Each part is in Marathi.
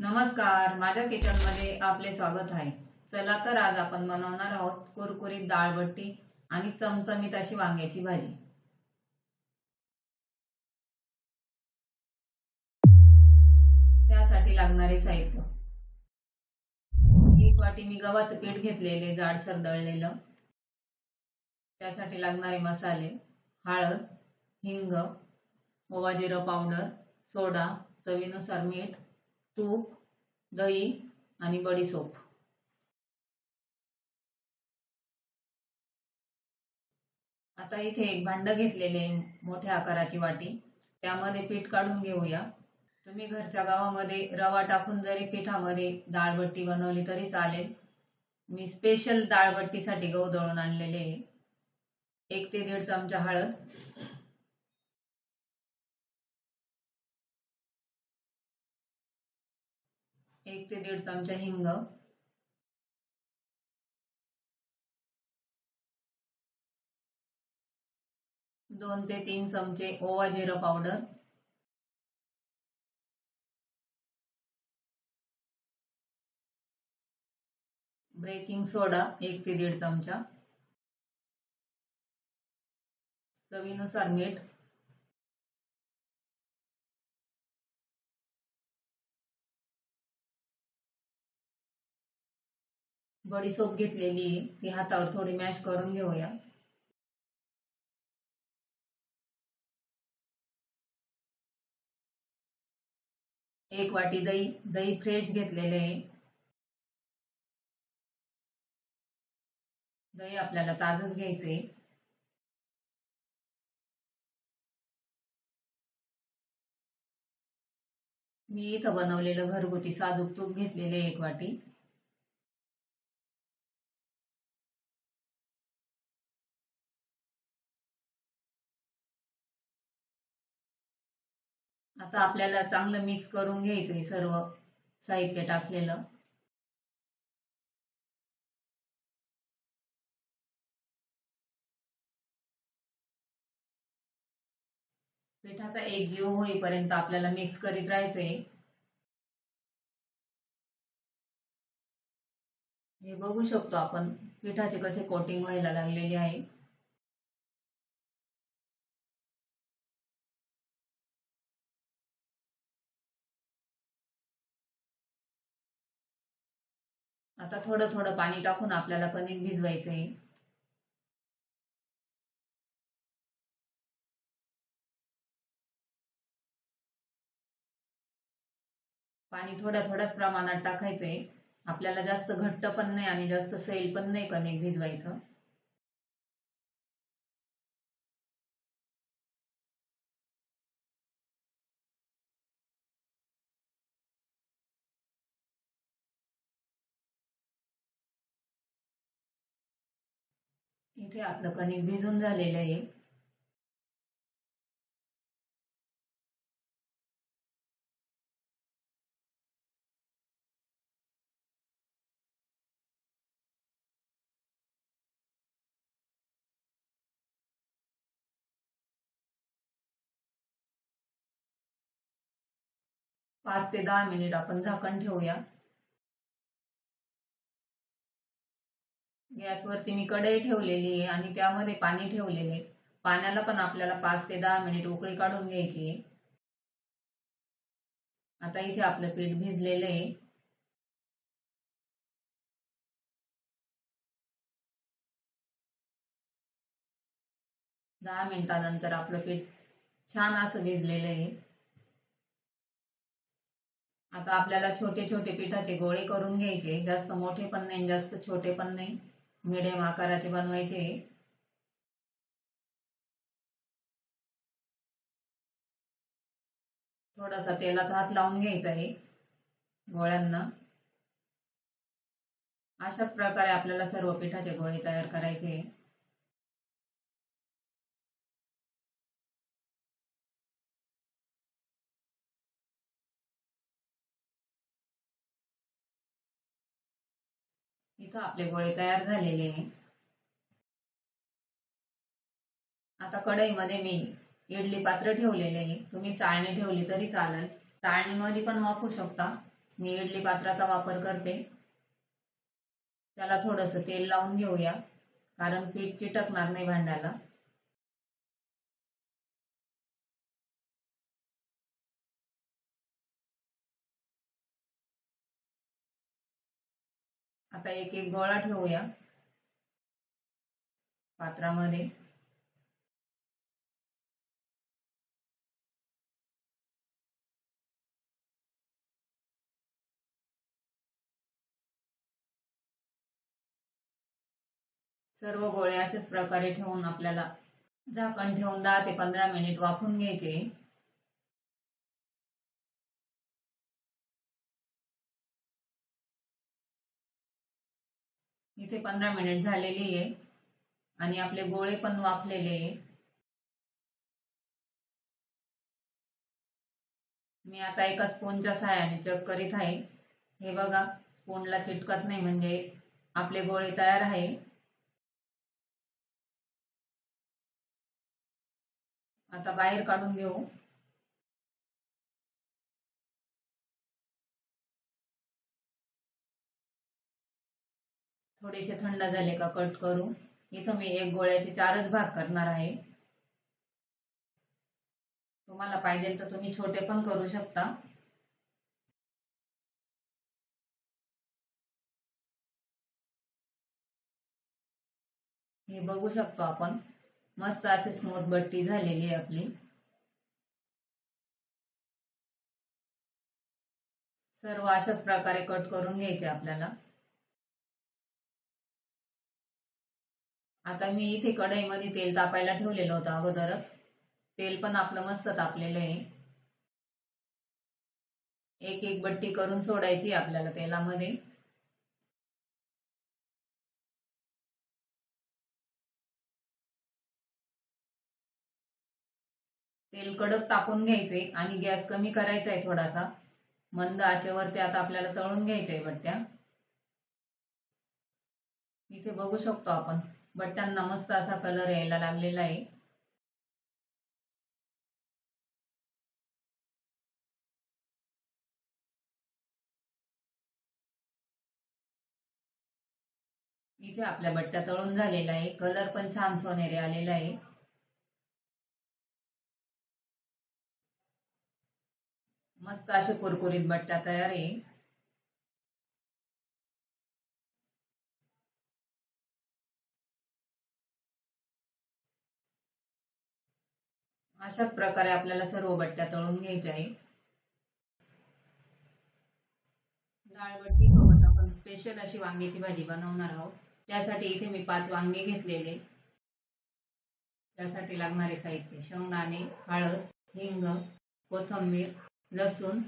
नमस्कार माझ्या किचनमध्ये आपले स्वागत आहे. चला तर आज आपण बनवणार आहोत कुरकुरीत डाळबट्टी आणि चमचमीत अशी वांग्याची भाजी. त्यासाठी लागणारे साहित्य. एक वाटी मी गव्हाचं पीठ घेतलेले जाडसर दळलेलं त्यासाठी लागणारे मसाले हळद हिंग ओवा जिरं पावडर सोडा चवीनुसार मीठ तूप दही आणि बडीसोप आता इथे एक भांड घेतलेले मोठ्या आकाराची वाटी. त्यामध्ये पीठ काढून घेऊया. तुम्ही घरच्या गावामध्ये रवा टाकून जरी पिठामध्ये डाळबट्टी बनवली तरी चालेल. मी स्पेशल डाळबट्टीसाठी गहू दळून आणलेले आहे. एक ते दीड चमचा हळद. एक ते दीड चमचा हिंग. दोन ते तीन चमचे ओवा जिरं पावडर. बेकिंग सोडा एक ते दीड चमचा. चवीनुसार मीठ. बडीशोप घेतलेली आहे. ती हातावर थोडी मॅश करून घेऊया. एक वाटी दही दही फ्रेश घेतलेले आहे. दही आपल्याला ताजच घ्यायचे मी इथं बनवलेलं घरगुती साजूक तूप घेतलेले एक वाटी. आता आपल्याला चांगलं मिक्स करून घ्यायचं हे सर्व साहित्य टाकलेलं. पिठाचा एक जीव होईपर्यंत आपल्याला मिक्स करीत राहायचंय. हे बघू शकतो आपण पिठाचे कसे कोटिंग व्हायला लागलेले आहे. आता थोडं थोडं पाणी टाकून आपल्याला कणिक भिजवायचं आहे पाणी थोड्या थोड्याच प्रमाणात टाकायचंय. आपल्याला जास्त घट्ट पण नाही आणि जास्त सैल पण नाही कणिक भिजवायचं. इथे आपलं कणिक भिजून झालेलं आहे. पाच ते दहा मिनिट आपण झाकण ठेवूया. गॅसवरती मी कढई ठेवलेली आहे आणि त्यामध्ये पाणी ठेवलेले पाण्याला पण आपल्याला पाच ते दहा मिनिट उकळी काढून घ्यायची आहे. आता इथे आपलं पीठ भिजलेलं आहे. दहा मिनिटानंतर आपलं पीठ छान असं भिजलेलं आहे. आता आपल्याला छोटे छोटे पिठाचे गोळे करून घ्यायचे जास्त मोठे पण नाही जास्त छोटे पण नाही. मिडियम आकाराचे बनवायचे. थोडासा तेलाचा हात लावून घ्यायचा आहे गोळ्यांना. अशाच प्रकारे आपल्याला सर्व पिठाचे गोळे तयार करायचे. इथं आपले गोळे तयार झालेले आहे. आता कढईमध्ये मी इडली पात्र ठेवलेले आहे. तुम्ही चाळणी ठेवली तरी चालेल. चाळणीमध्ये पण वापरू शकता. मी इडली पात्राचा वापर करते. त्याला थोडस तेल लावून घेऊया. कारण पीठ चिटकणार नाही भांड्याला. आता एक एक गोळा ठेवूया. पात्रामध्ये. सर्व गोळे अशाच प्रकारे ठेवून आपल्याला झाकण ठेवून दहा ते पंधरा मिनिट वाफून घ्यायचे. इथे पंधरा मिनिट झालेली आहे. आणि आपले गोळे पण वाफलेले आहे. मी आता एका स्पूनच्या सहाय्याने चक करीत आहे. हे बघा स्पूनला चिटकत नाही म्हणजे आपले गोळे तयार आहे. आता बाहेर काढून घेऊ. थोडेसे थंड झाले का कट करू. इथं मी एक गोळ्याचे चारच भाग करणार आहे. तुम्हाला पाहिजे तर तुम्ही छोटे पण करू शकता. हे बघू शकतो आपण. मस्त अशी स्मूथ बट्टी झालेली आहे आपली. सर्व अशाच प्रकारे कट करून घ्यायचे आपल्याला. आता मी इथे कढईमध्ये तेल तापायला ठेवलेलं होतं अगोदरच. तेल पण आपलं मस्त तापलेलं आहे. एक एक बट्टी करून सोडायची आपल्याला तेलामध्ये. तेल कडक तापून घ्यायचे आणि गॅस कमी करायचा आहे थोडासा. मंद आचेवरती आता आपल्याला तळून घ्यायचे बट्ट्या. इथे बघू शकतो आपण. बट्ट्यांना मस्त असा कलर यायला लागलेला आहे. इथे आपल्या बट्ट्या तळून झालेला आहे. कलर पण छान सोनेरी आलेला आहे. मस्त असे कुरकुरीत बट्ट्या तयार आहे. अशाच प्रकारे आपल्याला सर्व बट्ट्या तळून घ्यायच्या आहे डाळबट्टी सोबत आपण स्पेशल अशी वांग्याची भाजी बनवणार आहोत. त्यासाठी इथे मी पाच वांगे घेतलेले. त्यासाठी लागणारे साहित्य शेंगदाणे हळद हिंग कोथंबीर लसूण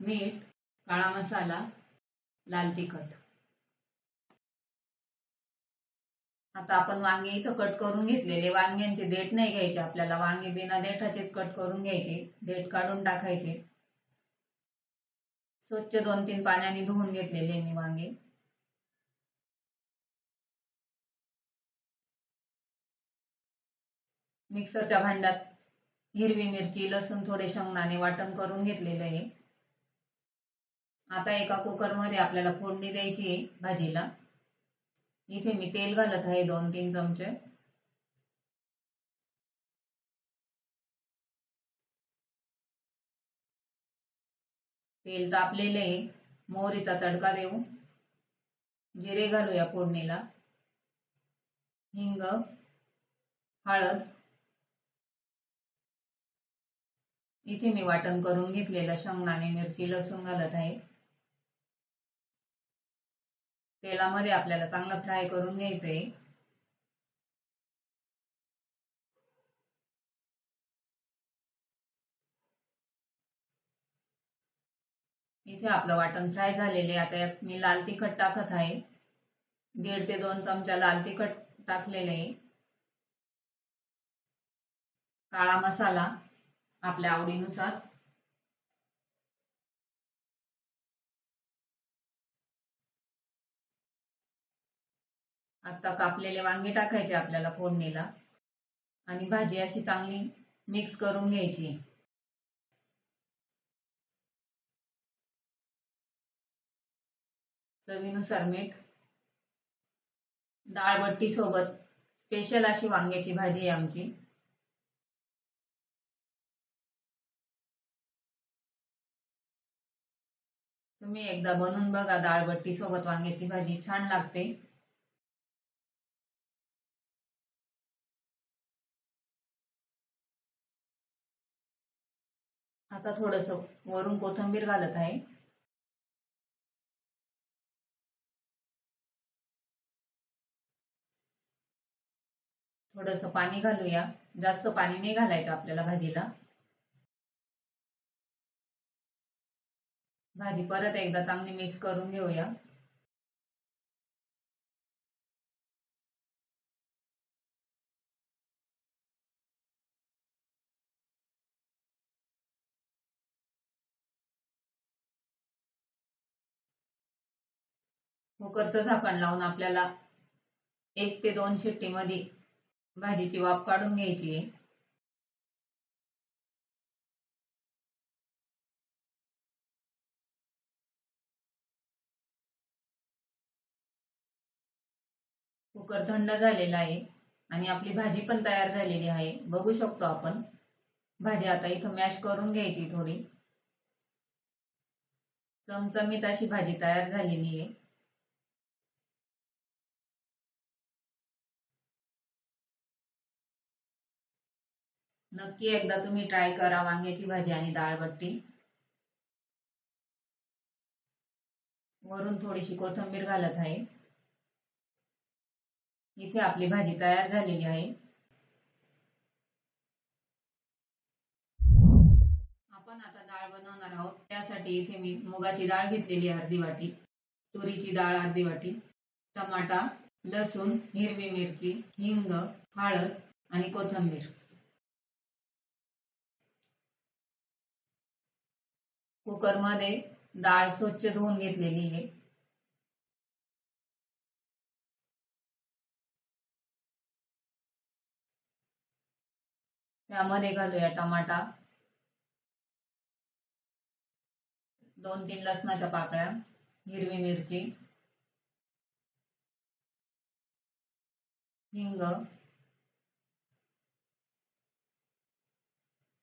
मीठ काळा मसाला लाल तिखट. आता आपण वांगे इथं कट करून घेतलेले. वांग्यांचे देठ नाही घ्यायचे आपल्याला. वांगे बिना देठाचेच कट करून घ्यायचे. देठ काढून टाकायचे. स्वच्छ दोन तीन पाण्याने धुवून घेतलेले मी वांगे. मिक्सरच्या भांड्यात हिरवी मिरची लसूण थोडे शेंगदाणे वाटण करून घेतलेलं आहे. आता एका कुकरमध्ये आपल्याला फोडणी द्यायची आहे भाजीला. इथे मी तेल घालत आहे दोन तीन चमचे. तेल तापलेले आहे. मोहरीचा तडका देऊ. जिरे घालूया फोडणीला. हिंग हळद. इथे मी वाटण करून घेतलेलं. शेंगदाणे मिरची लसूण घालत आहे. तेलामध्ये आपल्याला चांगलं फ्राय करून घ्यायचंय. इथे आपलं वाटण फ्राय झालेले आता यात मी लाल तिखट टाकत आहे. दीड ते दोन चमचा लाल तिखट टाकलेले आहे. काळा मसाला आपल्या आवडीनुसार. आता कापलेले वांगे टाकायचे आपल्याला फोडणीला. आणि भाजी अशी चांगली मिक्स करून घ्यायची. चवीनुसार मीठ डाळबट्टी सोबत स्पेशल अशी वांग्याची भाजी आहे आमची. तुम्ही एकदा बनवून बघा डाळबट्टी सोबत वांग्याची भाजी छान लागते. आता थोडस वरून कोथंबीर घालत आहे. थोडस पाणी घालूया. जास्त पाणी नाही घालायचं आपल्याला भाजीला. भाजी परत एकदा चांगली मिक्स करून घेऊया. कुकरचं झाकण लावून आपल्याला एक ते दोन शिट्टीमध्ये भाजीची वाफ काढून घ्यायची आहे. कुकर थंड झालेला आहे आणि आपली भाजी पण तयार झालेली आहे. बघू शकतो आपण. भाजी आता इथं मॅश करून घ्यायची थोडी. चमचमीत अशी भाजी तयार झालेली आहे. नक्की एकदा तुम्ही ट्राय करा वांग्याची भाजी आणि डाळबट्टी. वरून थोडीशी कोथिंबीर घालत आहे. इथे आपली भाजी तयार झालेली आहे. आपण आता डाळ बनवणार आहोत. त्यासाठी इथे मी मुगाची डाळ घेतलेली अर्धी वाटी तुरीची डाळ अर्धी वाटी टमाटा लसूण हिरवी मिरची हिंग हळद आणि कोथिंबीर. कुकरमध्ये डाळ स्वच्छ धुवून घेतलेली आहे. त्यामध्ये घालूया टमाटा. दोन तीन लसणाच्या पाकळ्या हिरवी मिरची हिंग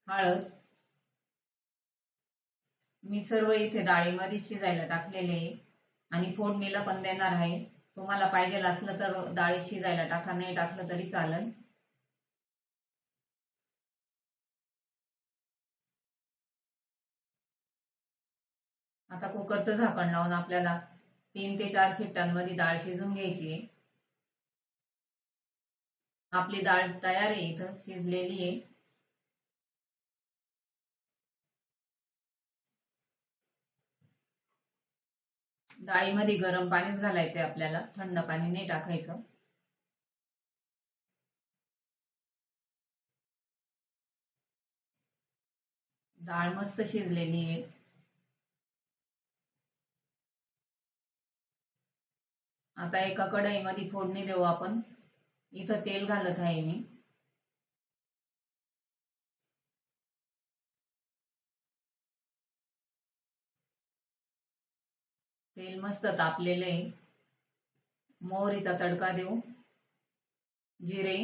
हळद मी सर्व इथे डाळीमध्ये शिजायला टाकलेले आहे. आणि फोडणीला पण देणार आहे. तुम्हाला पाहिजे असलं तर डाळी शिजायला टाका नाही टाकलं तरी चालेल. आता कुकरचं झाकण लावून आपल्याला तीन ते चार शिट्ट्यांमध्ये डाळ शिजून घ्यायची आहे. आपली डाळ तयार आहे इथं शिजलेली आहे. डाळीमध्ये गरम पाणीच घालायचंय आपल्याला. थंड पाणी नाही टाकायचं. डाळ मस्त शिजलेली आहे. आता एका कढईमध्ये फोडणी देऊ आपण. इथं तेल घालत आहे मी. तेल मस्त तापलेलं आहे. मोहरीचा तडका देऊ. जिरे.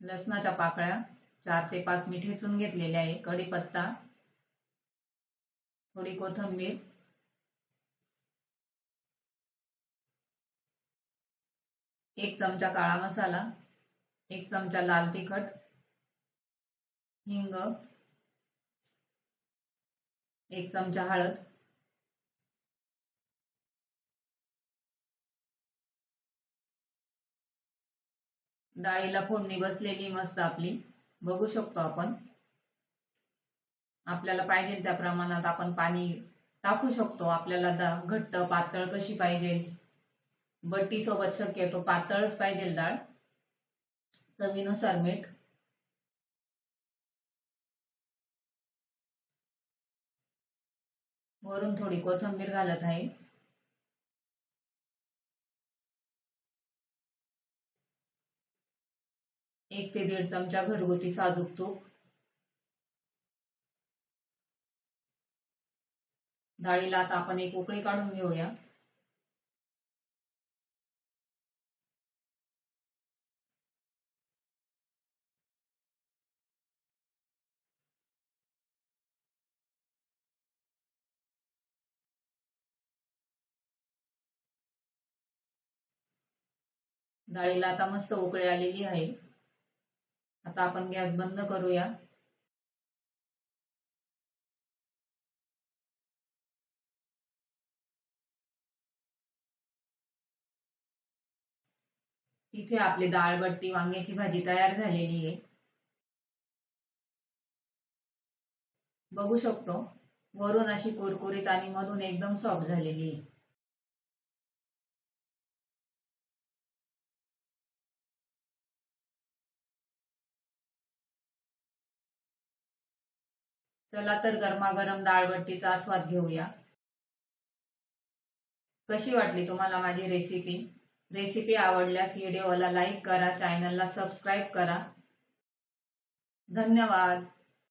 लसणाच्या पाकळ्या. चार ते पाच मी ठेचून घेतलेले आहे. कढीपत्ता थोडी कोथिंबीर. एक चमचा काळा मसाला. एक चमचा लाल तिखट. हिंग. एक चमचा हळद. डाळीला फोडणी बसलेली मस्त आपली. बघू शकतो आपण. आपल्याला पाहिजे त्या प्रमाणात आपण पाणी टाकू शकतो. आपल्याला घट्ट पातळ कशी पाहिजे? बट्टी सोबत शक्यतो पातळच पाहिजे डाळ. चवीनुसार मीठ. वरून थोडी कोथिंबीर घालत आहे. एक ते दीड चमचा घरगुती साजूक तूप डाळीला आता आपण एक उकळी काढून घेऊया. डाळीला आता मस्त उकळी आलेली आहे. आता आपण गॅस बंद करूया. इथे आपली डाळबट्टी वांग्याची भाजी तयार झालेली आहे. बघू शकतो वरून अशी कुरकुरीत आणि मधून एकदम सॉफ्ट झालेली आहे. चला तर गरमागरम डाळबट्टीचा आस्वाद घेऊया. कशी वाटली तुम्हाला माझी रेसिपी रेसिपी आवडल्यास व्हिडिओला लाईक करा चॅनलला सबस्क्राईब करा. धन्यवाद.